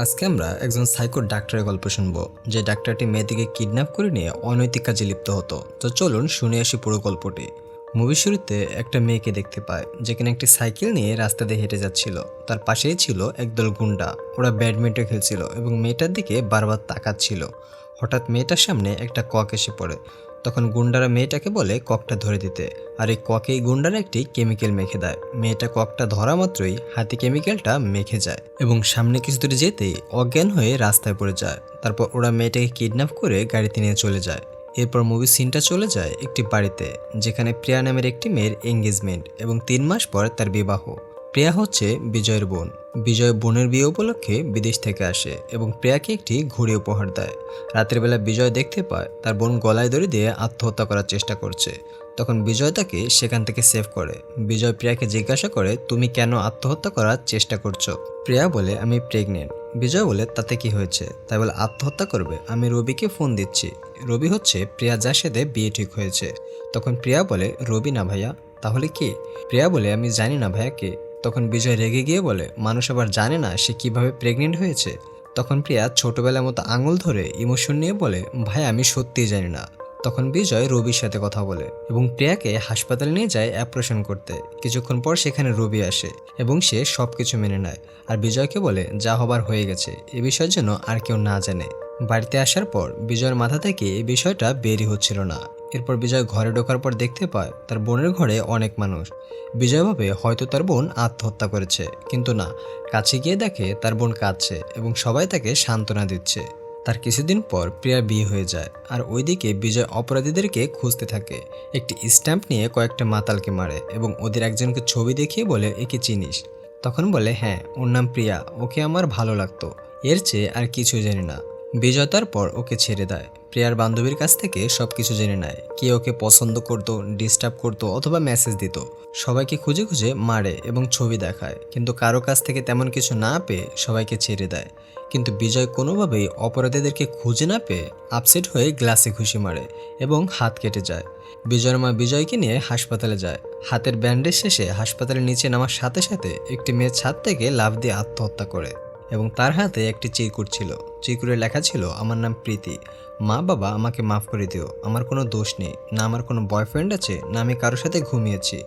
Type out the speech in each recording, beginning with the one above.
আজকে আমরা একজন সাইকো ডাক্তারের গল্প শুনব। যে ডাক্তারটি মেয়েটিকে কিডন্যাপ করে নিয়ে অনৈতিক কাজে লিপ্ত হতো। তো চলুন শুনে আসি পুরো গল্পটি। মুভির শুরুতে একটা মেয়েকে দেখতে পায় যেখানে একটি সাইকেল নিয়ে রাস্তা দিয়ে হেঁটে যাচ্ছিল। তার পাশেই ছিল একদল গুন্ডা। ওরা ব্যাডমিন্টন খেলছিল এবং মেয়েটার দিকে বারবার তাকাচ্ছিল। হঠাৎ মেয়েটার সামনে একটা কক এসে পড়ে। তখন গুন্ডারা মেয়েটাকে বলে ককটা ধরে দিতে। আর এই ককেই গুন্ডারা একটি কেমিক্যাল মেখে দেয়। মেয়েটা ককটা ধরা মাত্রই হাতে কেমিক্যালটা মেখে যায় এবং সামনে কিছু দূরে যেতেই অজ্ঞান হয়ে রাস্তায় পড়ে যায়। তারপর ওরা মেয়েটাকে কিডন্যাপ করে গাড়িতে নিয়ে চলে যায়। এরপর মুভি সিনটা চলে যায় একটি বাড়িতে, যেখানে প্রিয়া নামের একটি মেয়ের এঙ্গেজমেন্ট এবং তিন মাস পর তার বিবাহ। প্রিয়া হচ্ছে বিজয়ের বোন। বিজয় বোনের বিয়ে উপলক্ষে বিদেশ থেকে আসে এবং প্রিয়াকে একটি ঘড়ি উপহার দেয়। রাতের বেলা বিজয় দেখতে পায় তার বোন গলায় দড়ি দিয়ে আত্মহত্যা করার চেষ্টা করছে। তখন বিজয় তাকে সেখান থেকে সেভ করে। বিজয় প্রিয়াকে জিজ্ঞাসা করে, তুমি কেন আত্মহত্যা করার চেষ্টা করছ? প্রিয়া বলে, আমি প্রেগনেন্ট বিজয় বলে, তাতে কি হয়েছে? তাই বলে, আত্মহত্যা করবে। আমি রবিকে ফোন দিচ্ছি। রবি হচ্ছে প্রিয়া যার সাথে বিয়ে ঠিক হয়েছে। তখন প্রিয়া বলে, রবি না ভাইয়া, তাহলে কে? প্রিয়া বলে, আমি জানি না ভাইয়া কে। তখন বিজয় রেগে গিয়ে বলে, মানুষ আবার জানে না সে কীভাবে প্রেগনেন্ট হয়েছে? তখন প্রিয়া ছোটবেলার মতো আঙুল ধরে ইমোশন নিয়ে বলে, ভাই, আমি সত্যিই জানি না। তখন বিজয় রবির সাথে কথা বলে এবং প্রিয়াকে হাসপাতালে নিয়ে যায় অপারেশন করতে। কিছুক্ষণ পর সেখানে রবি আসে এবং সে সব কিছু মেনে নেয়। আর বিজয়কে বলে, যা হবার হয়ে গেছে, এ বিষয়ের জন্য আর কেউ না জানে। বাড়িতে আসার পর বিজয়ের মাথা থেকে এই বিষয়টা বেরই হচ্ছিল না। এরপর বিজয় ঘরে ঢোকার পর দেখতে পায় তার বোনের ঘরে অনেক মানুষ। বিজয় ভাবে হয়তো তার বোন আত্মহত্যা করেছে, কিন্তু না, কাছে গিয়ে দেখে তার বোন কাঁদছে এবং সবাই তাকে সান্ত্বনা দিচ্ছে। তার কিছুদিন পর প্রিয়ার বিয়ে হয়ে যায়, আর ওইদিকে বিজয় অপরাধীদেরকে খুঁজতে থাকে। একটি স্ট্যাম্প নিয়ে কয়েকটা মাতালকে মারে এবং ওদের একজনকে ছবি দেখিয়ে বলে, একে চিনিস? তখন বলে হ্যাঁ ওর নাম প্রিয়া, ওকে আমার ভালো লাগতো। এর চেয়ে আর কিছু জানি না। বিজয় তারপর ওকে ছেড়ে দেয়। প্রিয়ার বান্ধবীর কাছ থেকে সব কিছু জেনে নেয়। কে ওকে পছন্দ করতো ডিস্টার্ব করতো অথবা মেসেজ দিত। সবাইকে খুঁজে খুঁজে মারে এবং ছবি দেখায়। কিন্তু কারও কাছ থেকে তেমন কিছু না পেয়ে সবাইকে ছেড়ে দেয়। কিন্তু বিজয় কোনোভাবেই অপরাধীদেরকে খুঁজে না পেয়ে আপসেট হয়ে গ্লাসে ঘুষি মারে এবং হাত কেটে যায়। বিজয়ের মা বিজয়কে নিয়ে হাসপাতালে যায়। হাতের ব্যান্ডেজ শেষে হাসপাতালের নিচে নামার সাথে সাথে একটি মেয়ে ছাদ থেকে লাফ দিয়ে আত্মহত্যা করে। এবং তার হাতে একটি চিরকুট ছিল। চিরকুটে লেখা ছিল, আমার নাম প্রীতি। মা, বাবা, আমাকে মাফ করে দিও। আমার কোনো দোষ নেই। না, আমার কোনো বয়ফ্রেন্ড আছে, না, আমি কারোর সাথে ঘুমিয়েছি।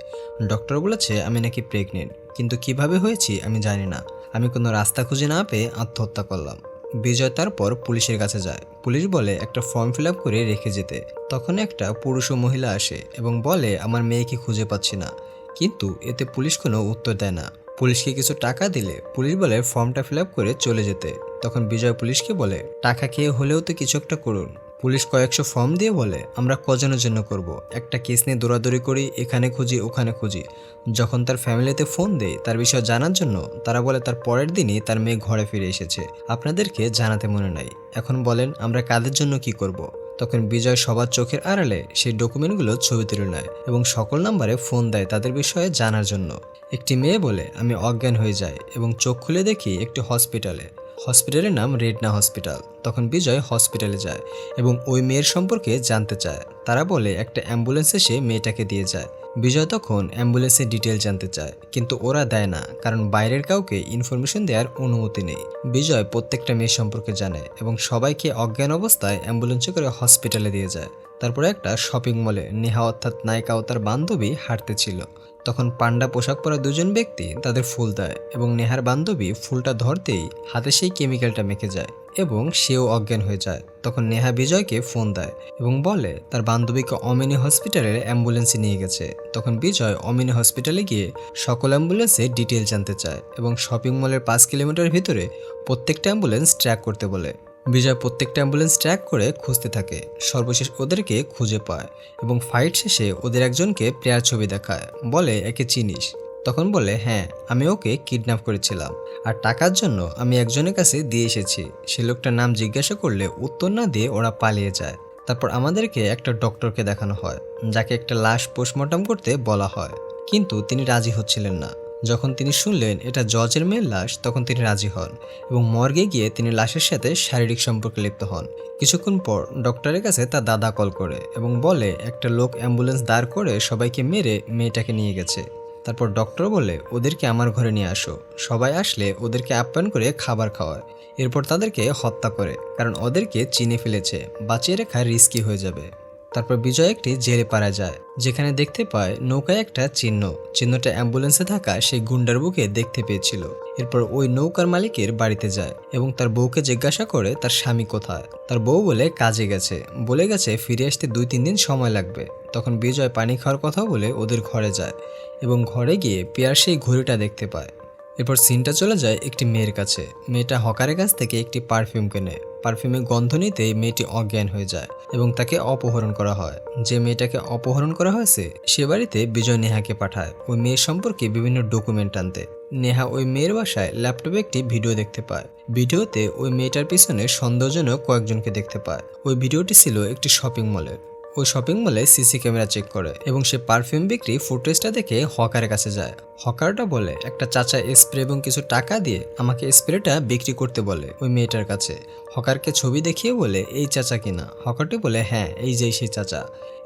ডক্টর বলেছে, আমি নাকি প্রেগনেন্ট কিন্তু কীভাবে হয়েছি, আমি জানি না। আমি কোনো রাস্তা খুঁজে না পেয়ে আত্মহত্যা করলাম। বিজয় তারপর পুলিশের কাছে যায়। পুলিশ বলে, একটা ফর্ম ফিল আপ করে রেখে যেতে। তখন একটা পুরুষ ও মহিলা আসে এবং বলে, আমার মেয়েকে খুঁজে পাচ্ছি না। কিন্তু এতে পুলিশ কোনো উত্তর দেয় না। পুলিশকে কিছু টাকা দিলে পুলিশ বলে ফর্মটা ফিল করে চলে যেতে। তখন বিজয় পুলিশকে বলে, টাকা খেয়ে হলেও তো কিছু একটা করুন। পুলিশ কয়েকশো ফর্ম দিয়ে বলে, আমরা কজনের জন্য করব। একটা কেস নিয়ে দৌড়াদৌড়ি করি, এখানে খুঁজি, ওখানে খুঁজি। যখন তার ফ্যামিলিতে ফোন দেয় তার বিষয়ে জানার জন্য, তারা বলে, তার পরের দিনই তার মেয়ে ঘরে ফিরে এসেছে। আপনাদেরকে জানাতে মনে নাই। এখন বলেন, আমরা কাদের জন্য কি করব। তখন বিজয় সবার চোখের আড়ালে সেই ডকুমেন্টগুলো ছবি তুলে নেয় এবং সকল নাম্বারে ফোন দেয় তাদের বিষয়ে জানার জন্য। একটি মেয়ে বলে আমি অজ্ঞান হয়ে যাই এবং চোখ খুলে দেখি একটি হসপিটালে। হসপিটালের নাম রেডনা হসপিটাল। তখন বিজয় হসপিটালে যায় এবং ওই মেয়ের সম্পর্কে জানতে চায়। তারা বলে, একটা অ্যাম্বুলেন্স এসে মেয়েটাকে দিয়ে যায়। বিজয় তখন অ্যাম্বুলেন্সের ডিটেল জানতে চায়, কিন্তু ওরা দেয় না, কারণ বাইরের কাউকে ইনফরমেশন দেওয়ার অনুমতি নেই। বিজয় প্রত্যেকটা মেয়ের সম্পর্কে জানে এবং সবাইকে অজ্ঞান অবস্থায় অ্যাম্বুলেন্সে করে হসপিটালে দিয়ে যায়। তারপরে একটা শপিং মলে নেহা অর্থাৎ নায়িকা ও তার বান্ধবী হাঁটতেছিল তখন পান্ডা পোশাক পরা দুজন ব্যক্তি তাদের ফুল দেয় এবং নেহার বান্ধবী ফুলটা ধরতেই হাতে সেই কেমিক্যালটা মেখে যায় এবং সেও অজ্ঞান হয়ে যায়। তখন নেহা বিজয়কে ফোন দেয় এবং বলে, তার বান্ধবীকে অমিনী হসপিটালের অ্যাম্বুলেন্সে নিয়ে গেছে। তখন বিজয় অমিনী হসপিটালে গিয়ে সকল অ্যাম্বুলেন্সের ডিটেল জানতে চায় এবং শপিং মলের পাঁচ কিলোমিটার ভিতরে প্রত্যেকটা অ্যাম্বুলেন্স ট্র্যাক করতে বলে। বিজয় প্রত্যেকটা অ্যাম্বুলেন্স ট্র্যাক করে খুঁজতে থাকে। সর্বশেষ ওদেরকে খুঁজে পায় এবং ফাইট শেষে ওদের একজনকে প্লেয়ার ছবি দেখায়। বলে, একে চিনিস? তখন বলে হ্যাঁ আমি ওকে কিডন্যাপ করেছিলাম আর টাকার জন্য আমি একজনের কাছে দিয়ে এসেছি। সে লোকটার নাম জিজ্ঞাসা করলে উত্তর না দিয়ে ওরা পালিয়ে যায়। তারপর আমাদেরকে একটা ডক্টরকে দেখানো হয়, যাকে একটা লাশ পোস্টমর্টম করতে বলা হয়। কিন্তু তিনি রাজি হচ্ছিলেন না। যখন তিনি শুনলেন এটা জজের মেয়ের লাশ, তখন তিনি রাজি হন এবং মর্গে গিয়ে তিনি লাশের সাথে শারীরিক সম্পর্কে লিপ্ত হন। কিছুক্ষণ পর ডক্টরের কাছে তার দাদা কল করে এবং বলে, একটা লোক অ্যাম্বুলেন্স দাঁড় করে সবাইকে মেরে মেয়েটাকে নিয়ে গেছে। তারপর ডক্টর বলে, ওদেরকে আমার ঘরে নিয়ে আসো। সবাই আসলে ওদেরকে আপ্যায়ন করে খাবার খাওয়ায়। এরপর তাদেরকে হত্যা করে, কারণ ওদেরকে চিনে ফেলেছে। বাঁচিয়ে রাখা রিস্কি হয়ে যাবে। তারপর বিজয় একটি জেলে পাড়া যায়, যেখানে দেখতে পায় নৌকায় একটা চিহ্ন। চিহ্নটা অ্যাম্বুলেন্সে থাকা সেই গুন্ডার বুকে দেখতে পেয়েছিল। এরপর ওই নৌকার মালিকের বাড়িতে যায় এবং তার বউকে জিজ্ঞাসা করে, তার স্বামী কোথায়? তার বউ বলে, কাজে গেছে। বলে গেছে, ফিরে আসতে দুই তিন দিন সময় লাগবে। তখন বিজয় পানি খাওয়ার কথা বলে ওদের ঘরে যায় এবং ঘরে গিয়ে পিয়ার সেই ঘড়িটা দেখতে পায়। এরপর সিনটা চলে যায় একটি মেয়ের কাছে। মেয়েটা হকারের কাছ থেকে একটি পারফিউম কেনে। পারফিউমের গন্ধ নিতেই মেয়েটি অজ্ঞান হয়ে যায় এবং তাকে অপহরণ করা হয়। যে মেয়েটাকে অপহরণ করা হয়েছে, সে বাড়িতে বিজয় নেহাকে পাঠায় ওই মেয়ের সম্পর্কে বিভিন্ন ডকুমেন্ট আনতে নেহা ওই মেয়ের বাসায় ল্যাপটপে একটি ভিডিও দেখতে পায়। ভিডিওতে ওই মেয়েটার পিছনে সন্দেহজনক কয়েকজনকে দেখতে পায়। ওই ভিডিওটি ছিল একটি শপিং মলের। ওই শপিং মলে সিসি ক্যামেরা চেক করে এবং সে পারফিউম বিক্রি ফুটেজটা দেখে হকারের কাছে যায়। হকারটা বলে, একটা চাচা স্প্রে এবং কিছু টাকা দিয়ে আমাকে স্প্রেটা বিক্রি করতে বলে ওই মেয়েটার কাছে। হকারকে ছবি দেখিয়ে বলে, এই চাচা কিনা হকারটি বলে হ্যাঁ এই যেই সেই চাচা।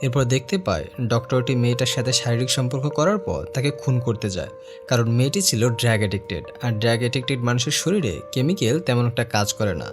এরপর দেখতে পায়, ডক্টরটি মেয়েটার সাথে শারীরিক সম্পর্ক করার পর তাকে খুন করতে যায়। কারণ মেয়েটি ছিল ড্র্যাগ অ্যাডিক্টেড, আর ড্র্যাগ অ্যাডিক্টেড মানুষের শরীরে কেমিক্যাল তেমন একটা কাজ করে না,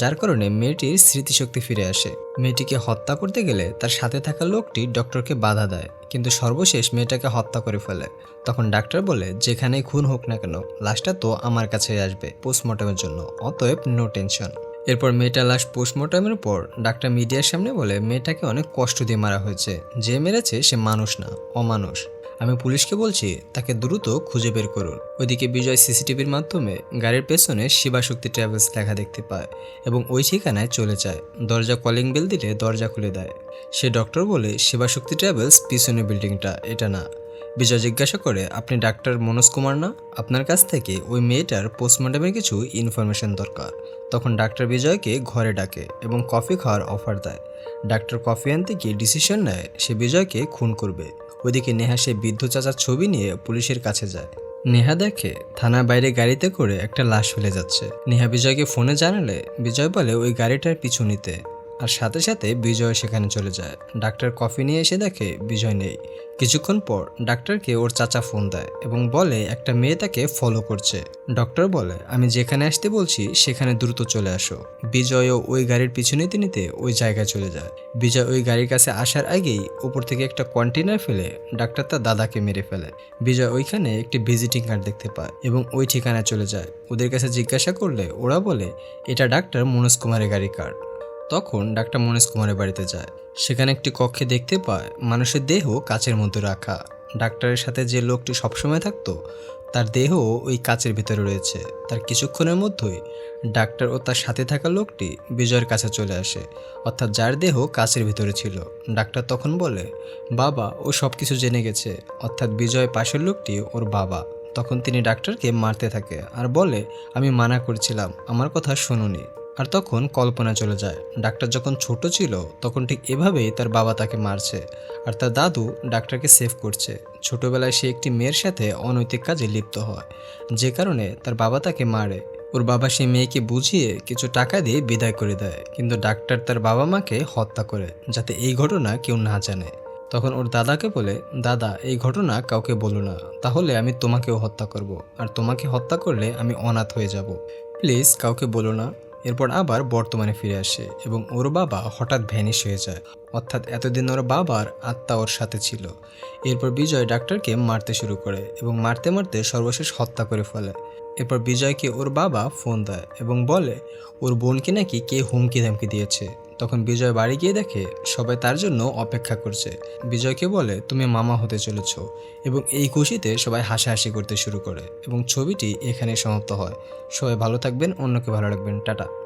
যার কারণে মেয়েটির স্মৃতিশক্তি ফিরে আসে। মেয়েটিকে হত্যা করতে গেলে তার সাথে থাকা লোকটি ডক্টরকে বাধা দেয়, কিন্তু সর্বশেষ মেয়েটাকে হত্যা করে ফেলে। তখন ডাক্তার বলে, যেখানেই খুন হোক না কেন, লাশটা তো আমার কাছে আসবে, পোস্টমর্টমের জন্য। অতএব নো টেনশন এরপর মেয়েটা লাশ পোস্টমর্টমের পর ডাক্তার মিডিয়ার সামনে বলে, মেয়েটাকে অনেক কষ্ট দিয়ে মারা হয়েছে। যে মেরেছে সে মানুষ না, অমানুষ। আমি পুলিশকে বলছি, তাকে দ্রুত খুঁজে বের করুন। ওইদিকে বিজয় সিসিটিভির মাধ্যমে গাড়ির পেছনে শিবাশক্তি ট্রাভেলস লেখা দেখতে পায় এবং ওই ঠিকানায় চলে যায়। দরজা কলিং বেল দিলে দরজা খুলে দেয়। সে ডক্টর বলে শিবাশক্তি ট্রাভেলস, পিছনে বিল্ডিংটা, এটা না। বিজয় জিজ্ঞাসা করে, আপনি ডাক্তার মনোজ কুমার না? আপনার কাছ থেকে ওই মেয়েটার পোস্টমর্টমের কিছু ইনফরমেশন দরকার। তখন ডাক্তার বিজয়কে ঘরে ডাকে এবং কফি খাওয়ার অফার দেয়। ডাক্তার কফি আনতে গিয়ে ডিসিশন নেয়, সে বিজয়কে খুন করবে। ওদিকে নেহা সে বৃদ্ধ চাচার ছবি নিয়ে পুলিশের কাছে যায়। নেহা দেখে থানার বাইরে গাড়িতে করে একটা লাশ ফেলে যাচ্ছে। নেহা বিজয়কে ফোনে জানালে, বিজয় বলে, ওই গাড়িটার পিছু নিতে। আর সাথে সাথে বিজয় সেখানে চলে যায়। ডাক্তার কফি নিয়ে এসে দেখে বিজয় নেই। কিছুক্ষণ পর ডাক্তারকে ওর চাচা ফোন দেয় এবং বলে, একটা মেয়ে তাকে ফলো করছে। ডক্টর বলে, আমি যেখানে আসতে বলছি, সেখানে দ্রুত চলে আসো। বিজয়ও ওই গাড়ির পিছু নিতে নিতে ওই জায়গায় চলে যায়। বিজয় ওই গাড়ির কাছে আসার আগেই উপর থেকে একটা কন্টেনার ফেলে ডাক্তার তার দাদাকে মেরে ফেলে। বিজয় ওইখানে একটি ভিজিটিং কার্ড দেখতে পায় এবং ওই ঠিকানায় চলে যায়। ওদের কাছে জিজ্ঞাসা করলে ওরা বলে, এটা ডাক্তার মনোজ কুমারের গাড়ি কার্ড তখন ডাক্তার মনোজ কুমারের বাড়িতে যায়। সেখানে একটি কক্ষে দেখতে পায় মানুষের দেহ কাচের মধ্যে রাখা। ডাক্তারের সাথে যে লোকটি সবসময় থাকতো, তার দেহ ওই কাচের ভিতরে রয়েছে। তার কিছুক্ষণের মধ্যেই ডাক্তার ও তার সাথে থাকা লোকটি বিজয়ের কাছে চলে আসে, অর্থাৎ যার দেহ কাচের ভিতরে ছিল। ডাক্তার তখন বলে, বাবা, ও সব কিছু জেনে গেছে। অর্থাৎ বিজয় পাশের লোকটি ওর বাবা। তখন তিনি ডাক্তারকে মারতে থাকে আর বলে, আমি মানা করছিলাম, আমার কথা শুনুনি। আর তখন কল্পনা চলে যায়, ডাক্তার যখন ছোট ছিল, তখন ঠিক এভাবেই তার বাবা তাকে মারছে আর তার দাদু ডাক্তারকে সেভ করছে। ছোটবেলায় সে একটি মেয়ের সাথে অনৈতিক কাজে লিপ্ত হয়, যে কারণে তার বাবা তাকে মারে। ওর বাবা সেই মেয়েকে বুঝিয়ে কিছু টাকা দিয়ে বিদায় করে দেয়, কিন্তু ডাক্তার তার বাবা মাকে হত্যা করে, যাতে এই ঘটনা কেউ না জানে। তখন ওর দাদাকে বলে, দাদা, এই ঘটনা কাউকে বলো না, তাহলে আমি তোমাকেও হত্যা করব, আর তোমাকে হত্যা করলে আমি অনাথ হয়ে যাব। প্লিজ কাউকে বলো না। এরপর আবার বর্তমানে ফিরে আসে এবং ওর বাবা হঠাৎ ভ্যানিশ হয়ে যায়। অর্থাৎ এতদিন ওর বাবার আত্মা ওর সাথে ছিল। এরপর বিজয় ডাক্তারকে মারতে শুরু করে এবং মারতে মারতে সর্বশেষ হত্যা করে ফেলে। এরপর বিজয়কে ওর বাবা ফোন দেয় এবং বলে, ওর বোনকে নাকি কে হুমকি ধামকি দিয়েছে? তখন বিজয় বাড়ি গিয়ে দেখে সবাই তার জন্য অপেক্ষা করছে। বিজয়কে বলে, তুমি মামা হতে চলেছ। এবং এই খুশিতে সবাই হাসাহাসি করতে শুরু করে এবং ছবিটি এখানে সমাপ্ত হয়। সবাই ভালো থাকবেন, অন্যকে ভালো রাখবেন। টাটা।